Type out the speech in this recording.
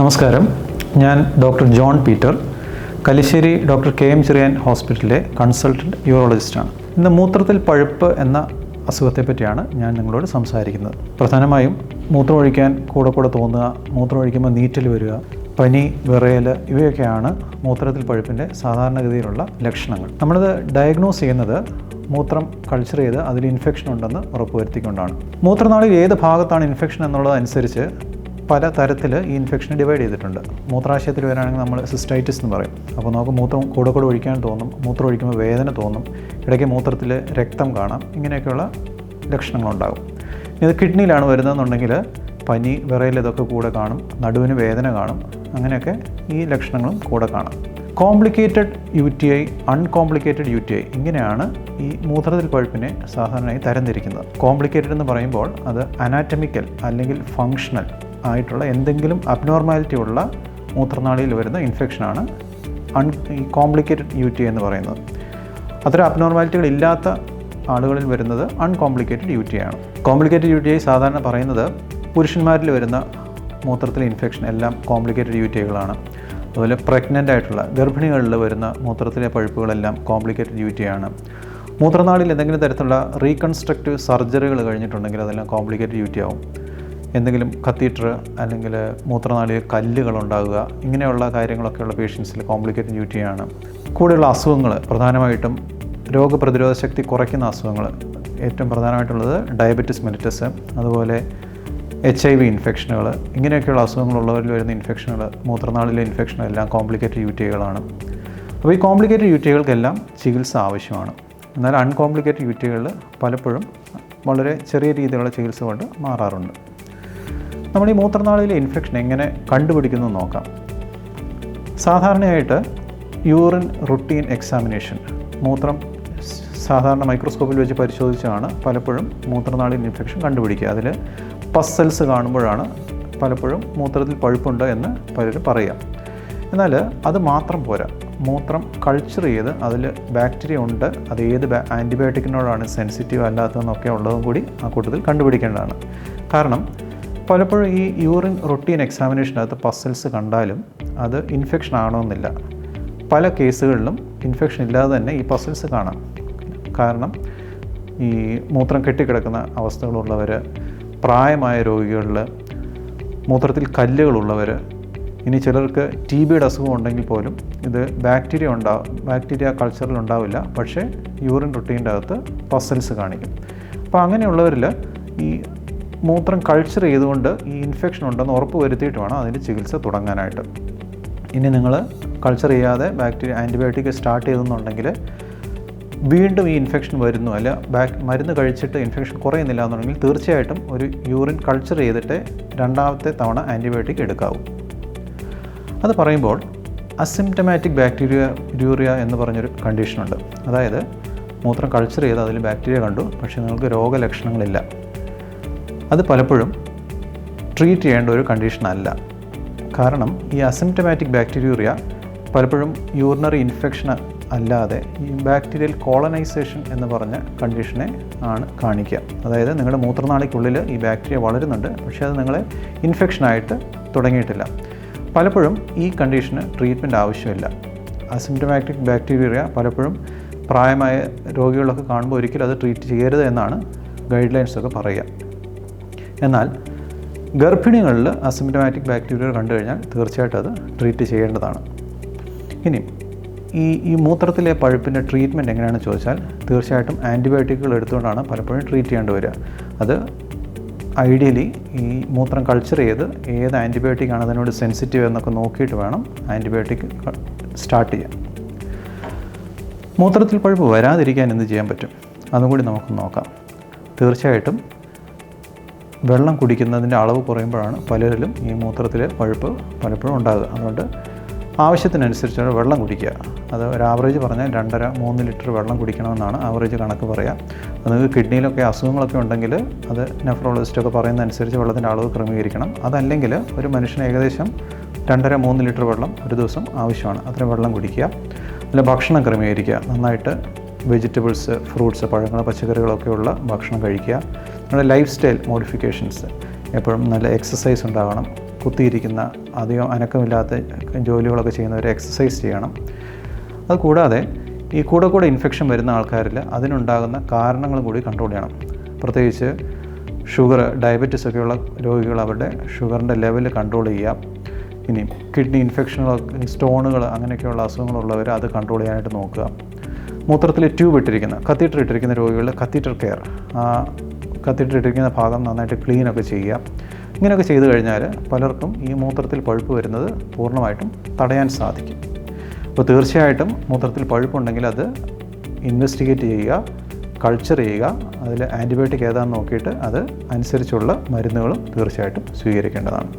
നമസ്കാരം. ഞാൻ doctor John Peter Kalissery doctor K M Cherian ഹോസ്പിറ്റലിലെ കൺസൾട്ടന്റ് യൂറോളജിസ്റ്റാണ്. ഇന്ന് മൂത്രത്തിൽ പഴുപ്പ് എന്ന അസുഖത്തെ പറ്റിയാണ് ഞാൻ നിങ്ങളോട് സംസാരിക്കുന്നത്. പ്രധാനമായും മൂത്രമൊഴിക്കാൻ കൂടെ കൂടെ തോന്നുക മൂത്രമൊഴിക്കുമ്പോൾ നീറ്റൽ വരിക പനി വിറയൽ ഇവയൊക്കെയാണ് മൂത്രത്തിൽ പഴുപ്പിന്റെ സാധാരണഗതിയിലുള്ള ലക്ഷണങ്ങൾ. നമ്മളിത് ഡയഗ്നോസ് ചെയ്യുന്നത് മൂത്രം കൾച്ചർ ചെയ്ത് അതിൽ ഇൻഫെക്ഷൻ ഉണ്ടെന്ന് ഉറപ്പുവരുത്തിക്കൊണ്ടാണ്. മൂത്രനാളിൽ ഏത് ഭാഗത്താണ് ഇൻഫെക്ഷൻ എന്നുള്ളതനുസരിച്ച് പല തരത്തിൽ ഈ ഇൻഫെക്ഷൻ ഡിവൈഡ് ചെയ്തിട്ടുണ്ട്. മൂത്രാശയത്തിൽ വരാണെങ്കിൽ നമ്മൾ സിസ്റ്റൈറ്റിസ് എന്ന് പറയും. അപ്പോൾ നമുക്ക് മൂത്രം കൂടെ കൂടെ ഒഴിക്കാൻ തോന്നും മൂത്രം ഒഴിക്കുമ്പോൾ വേദന തോന്നും ഇടയ്ക്ക് മൂത്രത്തിൽ രക്തം കാണാം ഇങ്ങനെയൊക്കെയുള്ള ലക്ഷണങ്ങളുണ്ടാകും. ഇത് കിഡ്നിയിലാണ് വരുന്നതെന്നുണ്ടെങ്കിൽ പനി വിറയിൽ ഇതൊക്കെ കൂടെ കാണും നടുവിന് വേദന കാണും അങ്ങനെയൊക്കെ ഈ ലക്ഷണങ്ങളും കൂടെ കാണാം. Complicated U T I uncomplicated U T I ഇങ്ങനെയാണ് ഈ മൂത്രത്തിൽ പഴുപ്പിനെ സാധാരണയായി തരംതിരിക്കുന്നത്. കോംപ്ലിക്കേറ്റഡ് എന്ന് പറയുമ്പോൾ അത് അനാറ്റമിക്കൽ അല്ലെങ്കിൽ ഫങ്ഷണൽ ആയിട്ടുള്ള എന്തെങ്കിലും അബ്നോർമാലിറ്റി ഉള്ള മൂത്രനാളിയിൽ വരുന്ന ഇൻഫെക്ഷനാണ് അൺ കോംപ്ലിക്കേറ്റഡ് യു ടി എന്ന് പറയുന്നത്. അത്തരം അബ്നോർമാലിറ്റികൾ ഇല്ലാത്ത ആളുകളിൽ വരുന്നത് അൺകോംപ്ലിക്കേറ്റഡ് യു ടി ആണ്. കോംപ്ലിക്കേറ്റഡ് യു ടി ഐ സാധാരണ പറയുന്നത് പുരുഷന്മാരിൽ വരുന്ന മൂത്രത്തിലെ ഇൻഫെക്ഷൻ എല്ലാം കോംപ്ലിക്കേറ്റഡ് യു ടി ഐകളാണ് അതുപോലെ പ്രഗ്നന്റ് ആയിട്ടുള്ള ഗർഭിണികളിൽ വരുന്ന മൂത്രത്തിലെ പഴുപ്പുകളെല്ലാം കോംപ്ലിക്കേറ്റഡ് യു ടി ആണ്. മൂത്രനാളിൽ എന്തെങ്കിലും തരത്തിലുള്ള റീകൺസ്ട്രക്റ്റീവ് സർജറികൾ കഴിഞ്ഞിട്ടുണ്ടെങ്കിൽ അതെല്ലാം കോംപ്ലിക്കേറ്റഡ് യു ടി ആവും. എന്തെങ്കിലും കത്തീറ്റർ അല്ലെങ്കിൽ മൂത്രനാളിയിൽ കല്ലുകൾ ഉണ്ടാകുക ഇങ്ങനെയുള്ള കാര്യങ്ങളൊക്കെയുള്ള പേഷ്യൻസിൽ കോംപ്ലിക്കേറ്റഡ് ഡ്യൂട്ടിയാണ് കൂടെയുള്ള അസുഖങ്ങൾ പ്രധാനമായിട്ടും രോഗപ്രതിരോധ ശക്തി കുറയ്ക്കുന്ന അസുഖങ്ങൾ ഏറ്റവും പ്രധാനമായിട്ടുള്ളത് ഡയബറ്റിസ് മെലിറ്റസ് അതുപോലെ എച്ച് ഐ വി ഇൻഫെക്ഷനുകൾ ഇങ്ങനെയൊക്കെയുള്ള അസുഖങ്ങളുള്ളവരിൽ വരുന്ന ഇൻഫെക്ഷനുകൾ മൂത്രനാളിലെ ഇൻഫെക്ഷൻ എല്ലാം കോംപ്ലിക്കേറ്റഡ് യു ടി ഐകളാണ് അപ്പോൾ ഈ കോംപ്ലിക്കേറ്റഡ് യു ടി ഐകൾക്കെല്ലാം ചികിത്സ ആവശ്യമാണ്. എന്നാൽ അൺകോംപ്ലിക്കേറ്റഡ് യു ടി ഐകളിൽ പലപ്പോഴും വളരെ ചെറിയ രീതിയിലുള്ള ചികിത്സ കൊണ്ട് മാറാറുണ്ട്. നമ്മൾ ഈ മൂത്രനാളിയിലെ ഇൻഫെക്ഷൻ എങ്ങനെ കണ്ടുപിടിക്കുന്നു നോക്കാം. സാധാരണയായിട്ട് യൂറിൻ റുട്ടീൻ എക്സാമിനേഷൻ മൂത്രം സാധാരണ മൈക്രോസ്കോപ്പിൽ വെച്ച് പരിശോധിച്ചാണ് പലപ്പോഴും മൂത്രനാളിൽ ഇൻഫെക്ഷൻ കണ്ടുപിടിക്കുക. അതിൽ പസൽസ് കാണുമ്പോഴാണ് പലപ്പോഴും മൂത്രത്തിൽ പഴുപ്പുണ്ട് എന്ന് പലരും പറയാം എന്നാൽ അത് മാത്രം പോരാ. മൂത്രം കൾച്ചർ ചെയ്ത് അതിൽ ബാക്ടീരിയ ഉണ്ട് അത് ഏത് ആന്റിബയോട്ടിക്കിനോടാണ് സെൻസിറ്റീവ് അല്ലാത്തതെന്നൊക്കെ ഉള്ളതും കൂടി ആ കൂട്ടത്തിൽ കണ്ടുപിടിക്കേണ്ടതാണ്. കാരണം പലപ്പോഴും ഈ യൂറിൻ റൊട്ടീൻ എക്സാമിനേഷനകത്ത് പസൽസ് കണ്ടാലും അത് ഇൻഫെക്ഷൻ ആണോന്നില്ല. പല കേസുകളിലും ഇൻഫെക്ഷൻ ഇല്ലാതെ തന്നെ ഈ പസൽസ് കാണാം. കാരണം ഈ മൂത്രം കെട്ടിക്കിടക്കുന്ന അവസ്ഥകളുള്ളവർ പ്രായമായ രോഗികളിൽ മൂത്രത്തിൽ കല്ലുകളുള്ളവർ ഇനി ചിലർക്ക് ടി ബിയുടെ അസുഖം ഉണ്ടെങ്കിൽ പോലും ഇത് ബാക്ടീരിയ ഉണ്ടാവും ബാക്ടീരിയ കൾച്ചറിൽ ഉണ്ടാവില്ല. പക്ഷേ യൂറിൻ റൊട്ടീന്റെ അകത്ത് പസൽസ് കാണിക്കും. അപ്പോൾ അങ്ങനെയുള്ളവരിൽ ഈ മൂത്രം കൾച്ചർ ചെയ്തുകൊണ്ട് ഈ ഇൻഫെക്ഷൻ ഉണ്ടെന്ന് ഉറപ്പ് വരുത്തിയിട്ട് വേണം അതിന്റെ ചികിത്സ തുടങ്ങാനായിട്ട്. ഇനി നിങ്ങൾ കൾച്ചർ ചെയ്യാതെ ബാക്ടീരിയ ആന്റിബയോട്ടിക് സ്റ്റാർട്ട് ചെയ്തെന്നുണ്ടെങ്കിൽ വീണ്ടും ഈ ഇൻഫെക്ഷൻ വരുന്നു. അല്ല ബാക്ക് മരുന്ന് കഴിച്ചിട്ട് ഇൻഫെക്ഷൻ കുറയുന്നില്ല എന്നുണ്ടെങ്കിൽ തീർച്ചയായിട്ടും ഒരു യൂറിൻ കൾച്ചർ ചെയ്തിട്ട് രണ്ടാമത്തെ തവണ ആന്റിബയോട്ടിക് എടുക്കാവൂ. അത് പറയുമ്പോൾ അസിംറ്റമാറ്റിക് ബാക്ടീരിയ യൂറിയ എന്ന് പറഞ്ഞൊരു കണ്ടീഷനുണ്ട് അതായത് മൂത്രം കൾച്ചർ ചെയ്ത് അതിൽ ബാക്ടീരിയ കണ്ടു പക്ഷേ നിങ്ങൾക്ക് രോഗലക്ഷണങ്ങളില്ല. അത് പലപ്പോഴും ട്രീറ്റ് ചെയ്യേണ്ട ഒരു കണ്ടീഷനല്ല കാരണം ഈ അസിംറ്റമാറ്റിക് ബാക്ടീരിയ പലപ്പോഴും യൂറിനറി ഇൻഫെക്ഷൻ അല്ലാതെ ഈ ബാക്ടീരിയൽ കോളനൈസേഷൻ എന്ന് പറഞ്ഞ കണ്ടീഷനെ ആണ് കാണിക്കുക. അതായത് നിങ്ങളുടെ മൂത്രനാളിക്കുള്ളിൽ ഈ ബാക്ടീരിയ വളരുന്നുണ്ട് പക്ഷേ അത് നിങ്ങളെ ഇൻഫെക്ഷനായിട്ട് തുടങ്ങിയിട്ടില്ല. പലപ്പോഴും ഈ കണ്ടീഷന് ട്രീറ്റ്മെന്റ് ആവശ്യമില്ല. അസിംറ്റമാറ്റിക് ബാക്ടീരിയ പലപ്പോഴും പ്രായമായ രോഗികളൊക്കെ കാണുമ്പോൾ ഒരിക്കലും അത് ട്രീറ്റ് ചെയ്യരുത് എന്നാണ് ഗൈഡ് ലൈൻസൊക്കെ പറയുക. എന്നാൽ ഗർഭിണികളിൽ അസിംറ്റമാറ്റിക് ബാക്ടീരിയ കണ്ടു കഴിഞ്ഞാൽ തീർച്ചയായിട്ടും അത് ട്രീറ്റ് ചെയ്യേണ്ടതാണ്. ഇനി ഈ ഈ മൂത്രത്തിലെ പഴുപ്പിന്റെ ട്രീറ്റ്മെന്റ് എങ്ങനെയാണെന്ന് ചോദിച്ചാൽ തീർച്ചയായിട്ടും ആന്റിബയോട്ടിക്കുകൾ എടുത്തുകൊണ്ടാണ് പലപ്പോഴും ട്രീറ്റ് ചെയ്യേണ്ടി വരിക. അത് ഐഡിയലി ഈ മൂത്രം കൾച്ചർ ചെയ്ത് ഏത് ആന്റിബയോട്ടിക് ആണ് അതിനോട് സെൻസിറ്റീവ് എന്നൊക്കെ നോക്കിയിട്ട് വേണം ആന്റിബയോട്ടിക് സ്റ്റാർട്ട് ചെയ്യാൻ. മൂത്രത്തിൽ പഴുപ്പ് വരാതിരിക്കാൻ എന്ത് ചെയ്യാൻ പറ്റും? അതും കൂടി നമുക്ക് നോക്കാം. തീർച്ചയായിട്ടും വെള്ളം കുടിക്കുന്നതിന്റെ അളവ് കുറയുമ്പോഴാണ് പലരിലും ഈ മൂത്രത്തിലെ പഴുപ്പ് പലപ്പോഴും ഉണ്ടാകുക. അതുകൊണ്ട് ആവശ്യത്തിനനുസരിച്ചാണ് വെള്ളം കുടിക്കുക. അത് ഒരു ആവറേജ് പറഞ്ഞാൽ രണ്ടര മൂന്ന് ലിറ്റർ വെള്ളം കുടിക്കണമെന്നാണ് ആവറേജ് കണക്ക് പറയുക നിങ്ങൾക്ക് കിഡ്നിയിലൊക്കെ അസുഖങ്ങളൊക്കെ ഉണ്ടെങ്കിൽ അത് നെഫ്രോളജിസ്റ്റൊക്കെ പറയുന്നതനുസരിച്ച് വെള്ളത്തിന്റെ അളവ് ക്രമീകരിക്കണം. അതല്ലെങ്കിൽ ഒരു മനുഷ്യന് ഏകദേശം രണ്ടര മൂന്ന് ലിറ്റർ വെള്ളം ഒരു ദിവസം ആവശ്യമാണ്. അത്രയും വെള്ളം കുടിക്കുക. അല്ല ഭക്ഷണം ക്രമീകരിക്കുക. നന്നായിട്ട് വെജിറ്റബിൾസ് ഫ്രൂട്ട്സ് പഴങ്ങൾ പച്ചക്കറികളൊക്കെയുള്ള ഭക്ഷണം കഴിക്കുക. നമ്മുടെ ലൈഫ് സ്റ്റൈൽ മോഡിഫിക്കേഷൻസ് എപ്പോഴും നല്ല എക്സസൈസ് ഉണ്ടാകണം കുത്തിയിരിക്കുന്ന അധികം അനക്കമില്ലാത്ത ജോലികളൊക്കെ ചെയ്യുന്നവർ എക്സസൈസ് ചെയ്യണം. അതുകൂടാതെ ഈ കൂടെ കൂടെ ഇൻഫെക്ഷൻ വരുന്ന ആൾക്കാരിൽ അതിനുണ്ടാകുന്ന കാരണങ്ങൾ കൂടി കൺട്രോൾ ചെയ്യണം. പ്രത്യേകിച്ച് ഷുഗർ ഡയബറ്റീസ് ഒക്കെയുള്ള രോഗികൾ അവരുടെ ഷുഗറിന്റെ ലെവൽ കൺട്രോൾ ചെയ്യുക. ഇനി കിഡ്നി ഇൻഫെക്ഷനുകൾ സ്റ്റോണുകൾ അങ്ങനെയൊക്കെയുള്ള അസുഖങ്ങളുള്ളവർ അത് കൺട്രോൾ ചെയ്യാനായിട്ട് നോക്കുക. മൂത്രത്തിൽ ട്യൂബ് ഇട്ടിരിക്കുന്ന കത്തീറ്റർ ഇട്ടിരിക്കുന്ന രോഗികൾ കത്തീറ്റർ കെയർ ഇട്ടിരിക്കുന്ന ഭാഗം നന്നായിട്ട് ക്ലീനൊക്കെ ചെയ്യുക. ഇങ്ങനെയൊക്കെ ചെയ്തു കഴിഞ്ഞാൽ പലർക്കും ഈ മൂത്രത്തിൽ പഴുപ്പ് വരുന്നത് പൂർണമായിട്ടും തടയാൻ സാധിക്കും. അപ്പോൾ തീർച്ചയായിട്ടും മൂത്രത്തിൽ പഴുപ്പുണ്ടെങ്കിൽ അത് ഇൻവെസ്റ്റിഗേറ്റ് ചെയ്യുക കൾച്ചർ ചെയ്യുക അതിൽ ആന്റിബയോട്ടിക് ഏതാണെന്ന് നോക്കിയിട്ട് അത് അനുസരിച്ചുള്ള മരുന്നുകളും തീർച്ചയായിട്ടും സ്വീകരിക്കേണ്ടതാണ്.